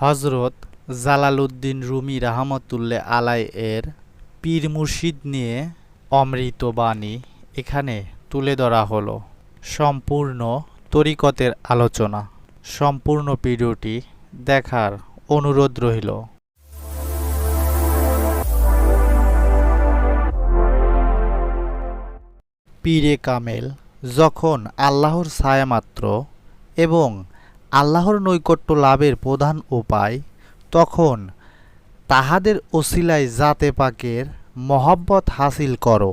হজরত Jalaluddin Rumi রাহমাতুল্লাহ আলাই এর পীর মুর্শিদ নিয়ে অমৃত বাণী এখানে তুলে ধরা হলো। সম্পূর্ণ তরিকতের আলোচনা, সম্পূর্ণ ভিডিওটি দেখার অনুরোধ রইল। পীরে কামেল যখন আল্লাহর ছায়ামাত্র এবং আল্লাহর নৈকট্য লাভের প্রধান উপায় তখন তাহাদের ওসিলায় জাতে পাকের মহব্বত হাসিল করো।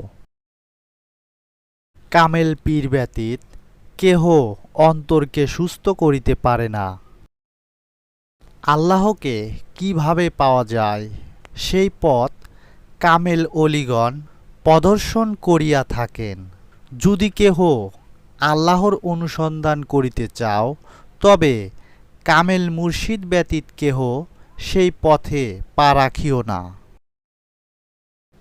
কামেল পীর ব্যতীত কেহ অন্তরকে সুস্থ করিতে পারে না। আল্লাহকে কীভাবে পাওয়া যায়? সেই পথ কামেল অলিগণ প্রদর্শন করিয়া থাকেন। যদি কেহ আল্লাহর অনুসন্ধান করিতে চাও তবে কামেল মুর্শিদ ব্যতীত কেহ সেই পথে পা রাখিও না।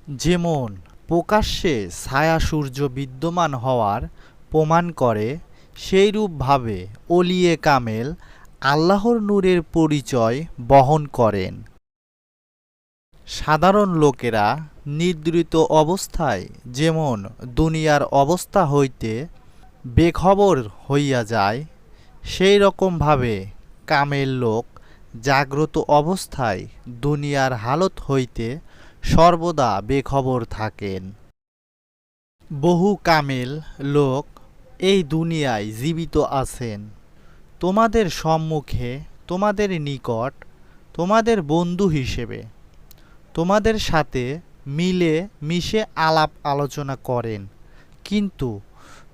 যেমন প্রকাশ্যে ছায়া সূর্য বিদ্যমান হওয়ার প্রমাণ করে সেইরূপভাবে অলিয়ে কামেল আল্লাহর নূরের পরিচয় বহন করেন। সাধারণ লোকেরা নিদ্রিত অবস্থায় যেমন দুনিয়ার অবস্থা হইতে বেখবর হইয়া যায় সেই রকমভাবে কামের লোক জাগ্রত অবস্থায় দুনিয়ার হালত হইতে সর্বদা বেখবর থাকেন। বহু কামেল লোক এই দুনিয়ায় জীবিত আছেন। তোমাদের সম্মুখে, তোমাদের নিকট, তোমাদের বন্ধু হিসেবে, তোমাদের সাথে মিলে মিশে আলাপ আলোচনা করেন। কিন্তু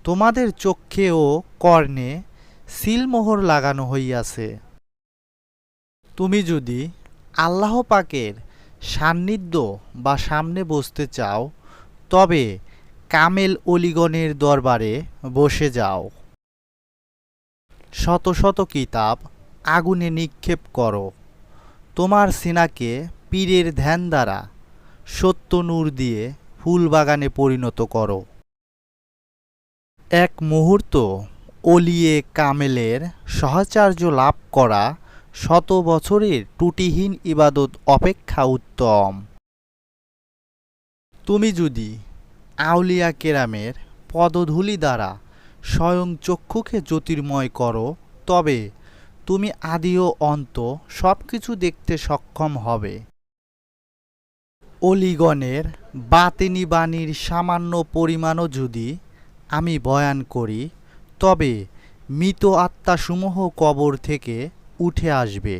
তোমাদের চক্ষে ও কর্ণে সিলমোহর লাগানো হইয়াছে। তুমি যদি আল্লাহ পাকের সান্নিধ্য বা সামনে বসতে চাও, তবে কামেল অলিগণের দরবারে বসে যাও। শত শত কিতাব আগুনে নিক্ষেপ করো। তোমার সিনাকে পীরের ধ্যান দ্বারা সত্য নূর দিয়ে ফুল বাগানে পরিণত করো। এক মুহূর্ত অলিয়ে কামেলের সহচার্য লাভ করা শত বছরের ত্রুটিহীন ইবাদত অপেক্ষা উত্তম। তুমি যদি আউলিয়া কেরামের পদধূলি দ্বারা স্বয়ং চক্ষুকে জ্যোতির্ময় করো, তবে তুমি আদি ও অন্ত সব কিছু দেখতে সক্ষম হবে। অলিগণের বাতিনি বাণীর সামান্য পরিমাণও যদি আমি বয়ান করি তবে মৃত আত্মাসমূহ কবর থেকে উঠে আসবে।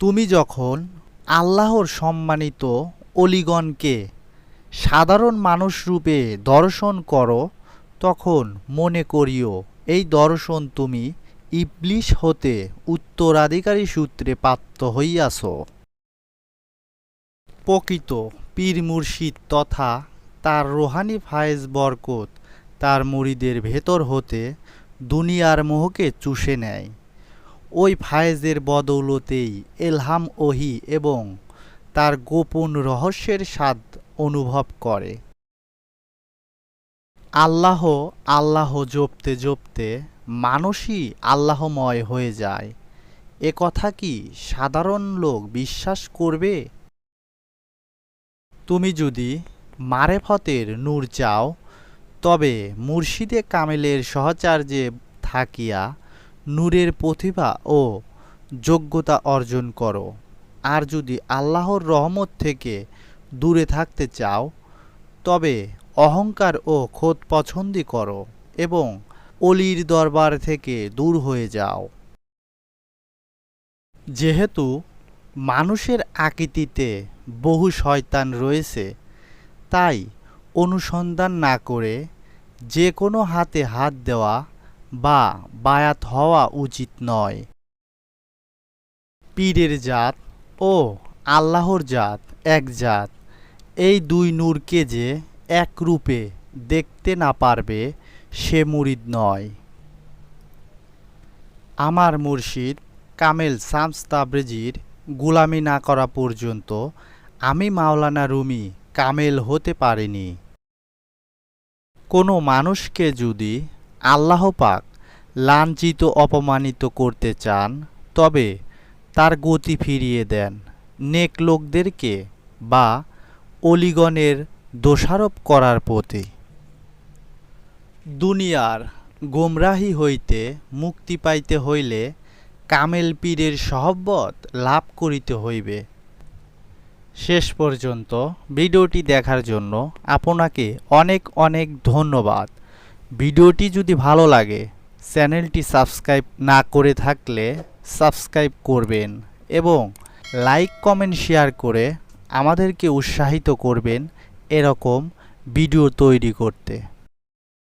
তুমি যখন আল্লাহর সম্মানিত অলিগণকে সাধারণ মানুষ রূপে দর্শন করো, তখন মনে করিও, এই দর্শন তুমি ইবলিশ হতে উত্তরাধিকারী সূত্রে প্রাপ্ত হইয়াছ। প্রকৃত পীর মুর্শিদ তথা তার রোহানি ফায়েজ বরকত তার মুড়িদের ভেতর হতে দুনিয়ার মোহকে চুষে নেয়। ওই ফায়েজের বদৌলতেই এলহাম ওহি এবং তার গোপন রহস্যের স্বাদ অনুভব করে। আল্লাহ আল্লাহ জপতে জপতে মানুষই আল্লাহময় হয়ে যায়। এ কথা কি সাধারণ লোক বিশ্বাস করবে? তুমি যদি মারেফতের নূর চাও তবে মুর্শিদে কামেলের সহচার্যে থাকিয়া নূরের প্রতিভা ও যোগ্যতা অর্জন করো। আর যদি আল্লাহর রহমত থেকে দূরে থাকতে চাও, তবে অহংকার ও খোদ পছন্দি করো এবং অলির দরবার থেকে দূর হয়ে যাও। যেহেতু মানুষের আকৃতিতে বহু শয়তান রয়েছে, তাই অনুসন্ধান না করে যে কোনো হাতে হাত দেওয়া বা বায়াত হওয়া উচিত নয়। পীরের জাত ও আল্লাহর জাত এক জাত। এই দুই নূরকে যে এক রূপে দেখতে না পারবে সে মুরিদ নয়। আমার মুর্শিদ কামেল শামস তাবরেজির গুলামি না করা পর্যন্ত আমি মাওলানা রুমি কামেল হতে পারিনি। কোনো মানুষকে যদি আল্লাহ পাক লাঞ্ছিত, অপমানিত করতে চান, তবে তার গতি ফিরিয়ে দেন। নেক লোকদেরকে বা অলিগণের দোষারোপ করার প্রতি। দুনিয়ার গোমরাহি হইতে মুক্তি পাইতে হইলে কামেল পীরের সহব্বত লাভ করিতে হইবে। শেষ পর্যন্ত ভিডিওটি দেখার জন্য আপনাকে অনেক অনেক ধন্যবাদ। ভিডিওটি যদি ভালো লাগে, চ্যানেলটি সাবস্ক্রাইব না করে থাকলে সাবস্ক্রাইব করবেন এবং লাইক, কমেন্ট, শেয়ার করে আমাদেরকে উৎসাহিত করবেন এরকম ভিডিও তৈরি করতে।